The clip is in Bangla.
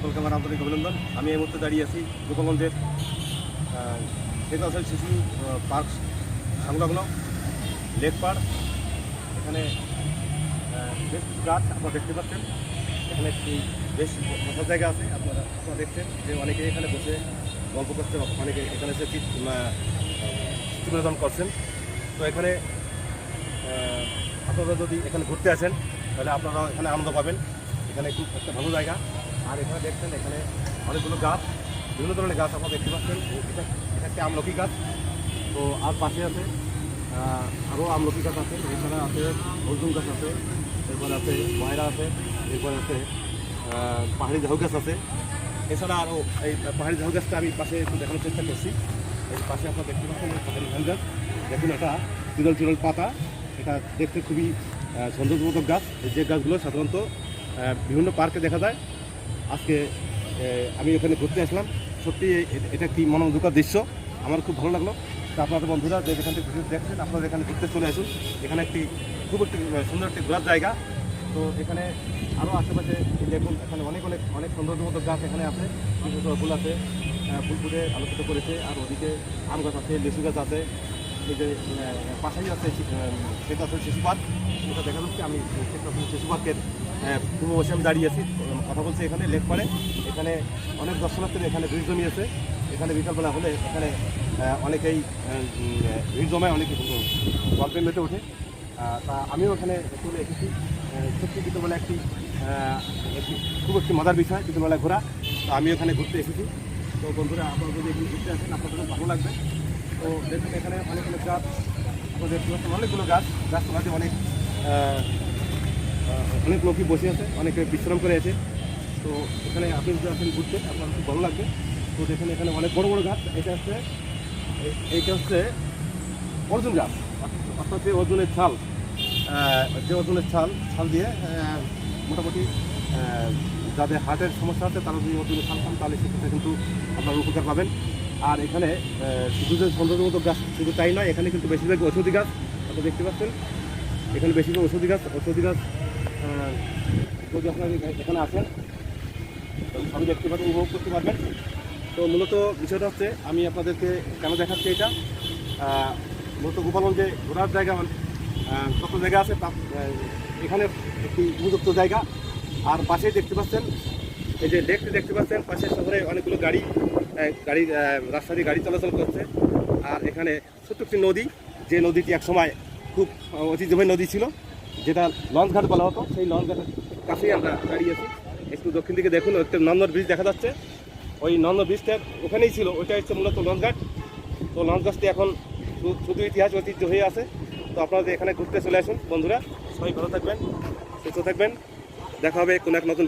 সকলকে আমার আন্তরিক অভিনন্দন। আমি এই মুহূর্তে দাঁড়িয়ে আছি গোপালগঞ্জের শেখ শিশু পার্ক সংলগ্ন লেক পার্ক এখানে বেশ কিছু গাছ আপনারা দেখতে পাচ্ছেন। এখানে একটি বেশ বসার জায়গা আছে আপনারা আপনারা দেখছেন যে অনেকে এখানে বসে গল্প করছে অনেকে এখানে এসে চিত- আহ, চিত্ত বিনোদন করছেন। তো এখানে আপনারা যদি এখানে ঘুরতে আসেন তাহলে আপনারা এখানে আনন্দ পাবেন। এখানে খুব একটা ভালো জায়গা। আর এখানে দেখছেন এখানে অনেকগুলো গাছ বিভিন্ন ধরনের গাছ আপনারা দেখতে পাচ্ছেন। এটা একটা আমলকি গাছ। তো আর পাশে আছে আরও আমলকি গাছ আছে। এখানে আছে অর্জুন গাছ আছে এরপরে আছে ময়রা আছে এরপরে আছে পাহাড়ি ঝাউ গাছ আছে। এছাড়া আরও এই পাহাড়ি ঝাউ গাছটা আমি পাশে একটু দেখানোর চেষ্টা করছি। এই পাশে আপনারা দেখতে পাচ্ছেন পাহাড়ি ঝাউ গাছ। দেখুন এটা চিরল চিরল পাতা। এটা দেখতে খুবই আহ, সৌন্দর্যবোধক গাছ। যে গাছগুলো সাধারণত বিভিন্ন পার্কে দেখা যায়। আজকে আমি এখানে ঘুরতে আসলাম। সত্যি এটা একটি মনোমুগ্ধকর দৃশ্য? আমার খুব ভালো লাগল। তো আপনাদের বন্ধুরা যে এখান থেকে দেখছেন, আপনারা এখানে ঘুরতে চলে আসুন। এখানে একটি খুব একটি সুন্দর একটি ঘোরার জায়গা। তো এখানে আরও আশেপাশে দেখুন, এখানে অনেক অনেক অনেক সৌন্দর্যবোধক গাছ এখানে আছে। কিছু ফুল আছে ফুল ফুটে আলোকিত করেছে। আর ওদিকে আম গাছ আছে, লিচু গাছ আছে। এই যে পাশেই আছে সেটা আছে শিশু পার্ক। এটা দেখা যাচ্ছে আমি সেটা শিশু পার্কের পূর্ব বসে আমি দাঁড়িয়ে আছি। কথা বলছি এখানে, লেক পাড়ে। এখানে অনেক দর্শনার্থীরা এখানে ভিড় জমিয়েছে এখানে বিকালবেলা হলে এখানে অনেকেই ভিড় জমায়, অনেকে গল্পের মেতে ওঠে। তা আমিও এখানে চলে এসেছি। সত্যি বিকেলবেলা একটি একটি খুব একটি মজার বিষয় বিকেলবেলা ঘোরা। তো আমি এখানে ঘুরতে এসেছি। তো বন্ধুরা, আপনারা যদি এখানে ঘুরতে আসেন, আপনাদের ভালো লাগবে। তো দেখুন, এখানে অনেক অনেক গাছ পাচ্ছেন অনেকগুলো গাছ গাছগুলোতে অনেক অনেক লোকই বসে আছে, অনেকে বিশ্রাম করে আছে। তো এখানে আপনি যদি আসেন ঘুরতে, আপনার খুব ভালো লাগবে। তো দেখুন এখানে অনেক বড় বড় গাছ, এটা হচ্ছে এইটা হচ্ছে অর্জুন গাছ। অর্থাৎ যে অর্জুনের ছাল যে অর্জুনের ছাল ছাল দিয়ে মোটামুটি যাদের হার্টের সমস্যা আছে, তারা যদি অর্জুনের ছাল খান তাহলে সেক্ষেত্রে কিন্তু আপনারা উপকার পাবেন। আর এখানে শুধু যে সৌন্দর্যমূলক গাছ শুধু তাই নয়, এখানে কিন্তু বেশিরভাগ ঔষধি গাছ আপনারা দেখতে পাচ্ছেন। এখানে বেশিরভাগ ঔষধি গাছ ঔষধি গাছ যদি আপনারা এখানে আসেন সবই দেখতে পাবেন উপভোগ করতে পারবেন। তো মূলত বিষয়টা হচ্ছে, আমি আপনাদেরকে কেন দেখাচ্ছি এটা? মূলত গোপালগঞ্জে ঘোরার জায়গা কত জায়গা আছে তা এখানে একটি উপযুক্ত জায়গা। আর পাশেই দেখতে পাচ্ছেন, এই যে লেকটি দেখতে পাচ্ছেন, পাশে শহরে অনেকগুলো গাড়ি গাড়ি রাস্তা দিয়ে গাড়ি চলাচল করছে। আর এখানে ছোট্ট একটি নদী, যে নদীটি এক সময় খুব ঐতিহ্যবাহী নদী ছিল, যেটা লঞ্চ ঘাট বলা হতো, সেই লঞ্চ ঘাটের কাছেই আমরা দাঁড়িয়ে আছি। একটু দক্ষিণ দিকে দেখুন একটা নন্দর ব্রিজ দেখা যাচ্ছে। ওই নন্দ ব্রিজটা ওখানেই ছিল, ওইটা হচ্ছে মূলত লঞ্চ ঘাট তো লঞ্চ ঘাটটি এখন শুধু ইতিহাস ঐতিহ্য হয়ে আছে। তো আপনারা এখানে ঘুরতে চলে আসুন, বন্ধুরা। সবাই ভালো থাকবেন, সুস্থ থাকবেন। দেখা হবে কোনো এক নতুন